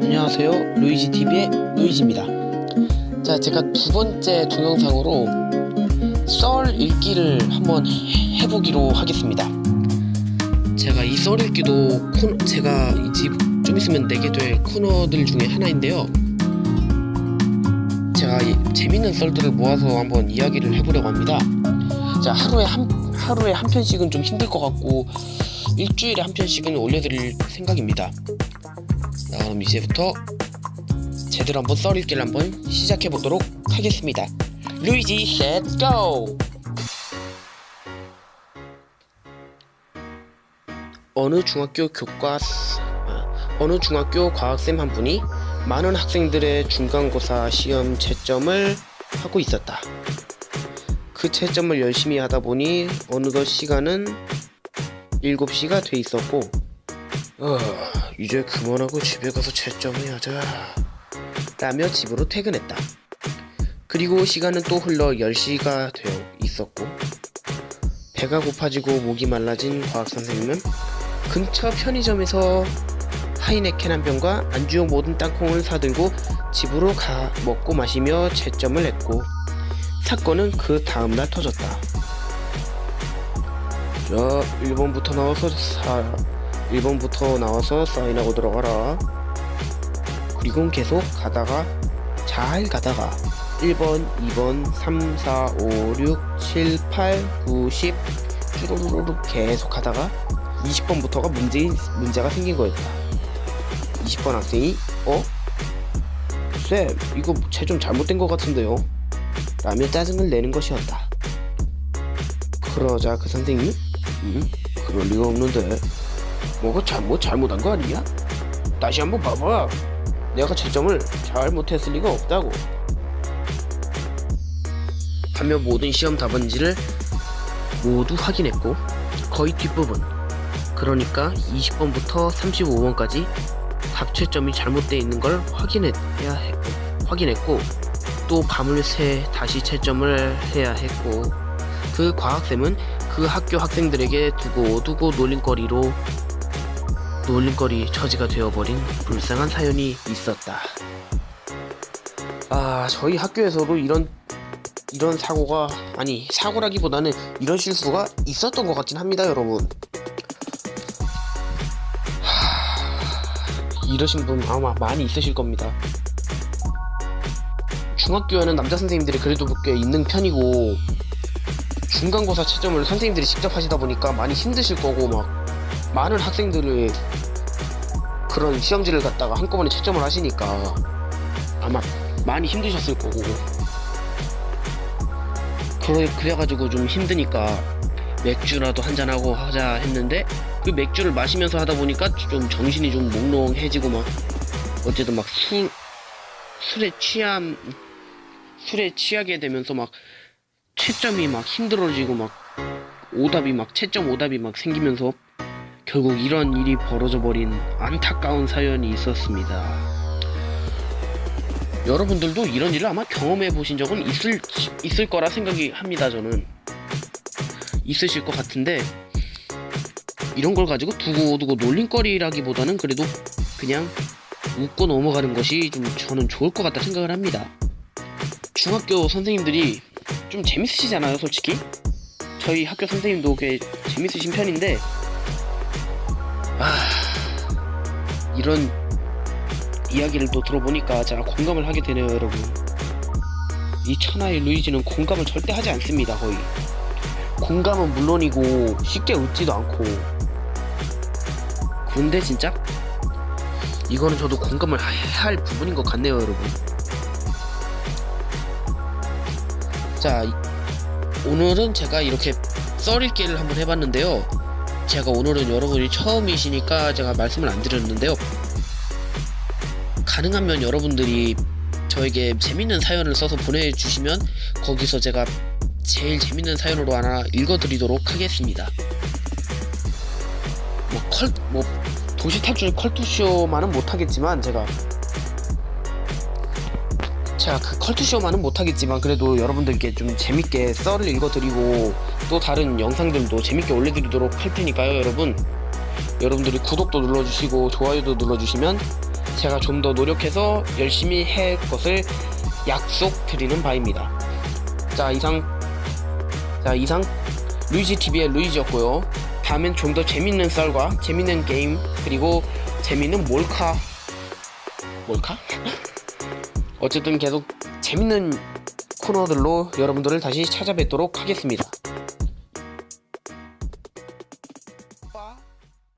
안녕하세요 루이지 TV의 루이지입니다. 자 제가 두 번째 동영상으로 썰 읽기를 한번 해- 해보기로 하겠습니다. 제가 이 썰 읽기도 코너, 제가 이집좀 있으면 내게 될 코너들 중에 하나인데요. 제가 이 재밌는 썰들을 모아서 한번 이야기를 해보려고 합니다. 자 하루에 한 하루에 한 편씩은 좀 힘들 것 같고 일주일에 한 편씩은 올려드릴 생각입니다. 자, 그럼 이제부터 제대로 한번 썰 읽기를 한번 시작해 보도록 하겠습니다. 루이지 셋 고! 어느 중학교 교과 아, 어느 중학교 과학쌤 한 분이 많은 학생들의 중간고사 시험 채점을 하고 있었다. 그 채점을 열심히 하다 보니 어느덧 시간은 7시가 돼 있었고 어, 이제 그만하고 집에 가서 채점해야자 라며 집으로 퇴근했다. 그리고 시간은 또 흘러 10시가 되어 있었고 배가 고파지고 목이 말라진 과학 선생님은 근처 편의점에서 하이네켄 한 병과 안주용 모든 땅콩을 사들고 집으로 가 먹고 마시며 채점을 했고 사건은 그 다음날 터졌다. 자, 1번부터 나와서 사 1번부터 나와서 사인하고 들어가라. 그리고 계속 가다가 잘 가다가 1번, 2번, 3, 4, 5, 6, 7, 8, 9, 10 쭈루루루 계속 가다가 20번부터가 문제 문제가 생긴 거였다. 20번 학생이 어? 쌤, 이거 채점 잘못된 것 같은데요? 라며 짜증을 내는 것이었다. 그러자 그 선생님이 음? 그럴 리가 없는데 뭐가 잘못 잘못한 거 아니야? 다시 한번 봐봐. 내가 채점을 잘못했을 리가 없다고. 하며 모든 시험 답안지를 모두 확인했고 거의 뒷부분 그러니까 20번부터 35번까지 각 채점이 잘못되어 있는 걸 확인해야 해, 확인했고 또 밤을 새 다시 채점을 해야 했고 그 과학쌤은 그 학교 학생들에게 두고 두고 놀림거리로 놀림거리 처지가 되어버린 불쌍한 사연이 있었다. 아, 저희 학교에서도 이런 이런 사고가 아니 사고라기보다는 이런 실수가 있었던 것 같긴 합니다, 여러분. 하, 이러신 분 아마 많이 있으실 겁니다. 중학교에는 남자 선생님들이 그래도 꽤 있는 편이고 중간고사 채점을 선생님들이 직접 하시다 보니까 많이 힘드실 거고 막 많은 학생들을 그런 시험지를 갖다가 한꺼번에 채점을 하시니까 아마 많이 힘드셨을 거고. 그래, 그래가지고 좀 힘드니까 맥주라도 한잔하고 하자 했는데 그 맥주를 마시면서 하다 보니까 좀 정신이 좀 몽롱해지고 막 어쨌든 막 술, 술에 취함 술에 취하게 되면서 막 채점이 막 힘들어지고 막 오답이 막 채점 오답이 막 생기면서 결국 이런 일이 벌어져 버린 안타까운 사연이 있었습니다. 여러분들도 이런 일을 아마 경험해 보신 적은 있을 있을 거라 생각이 합니다. 저는 있으실 것 같은데 이런 걸 가지고 두고 두고 놀림거리라기보다는 그래도 그냥 웃고 넘어가는 것이 좀 저는 좋을 것 같다 생각을 합니다. 중학교 선생님들이 좀 재밌으시잖아요, 솔직히. 저희 학교 선생님도 꽤 재밌으신 편인데 아 이런 이야기를 또 들어보니까 제가 공감을 하게 되네요 여러분. 이 천하의 루이지는 공감을 절대 하지 않습니다 거의. 공감은 물론이고 쉽게 웃지도 않고. 근데 진짜? 이거는 저도 공감을 할 부분인 것 같네요 여러분. 자 이- 오늘은 제가 이렇게 썰읽기를 한번 해봤는데요 제가 오늘은 여러분이 처음이시니까 제가 말씀을 안 드렸는데요. 가능하면 여러분들이 저에게 재밌는 사연을 써서 보내주시면 거기서 제가 제일 재밌는 사연으로 하나 읽어드리도록 하겠습니다. 뭐 컬, 뭐 도시 탈출 컬투쇼만은 못하겠지만 제가 제가 그 컬투쇼만은 못하겠지만 그래도 여러분들께 좀 재밌게 썰을 읽어드리고 또 다른 영상들도 재밌게 올려드리도록 할 테니까요 여러분 여러분들이 구독도 눌러주시고 좋아요도 눌러주시면 제가 좀 더 노력해서 열심히 할 것을 약속드리는 바입니다. 자 이상 자 이상 루이지 TV의 루이지였고요. 다음엔 좀 더 재밌는 썰과 재밌는 게임 그리고 재밌는 몰카 몰카? 어쨌든 계속 재밌는 코너들로 여러분들을 다시 찾아뵙도록 하겠습니다.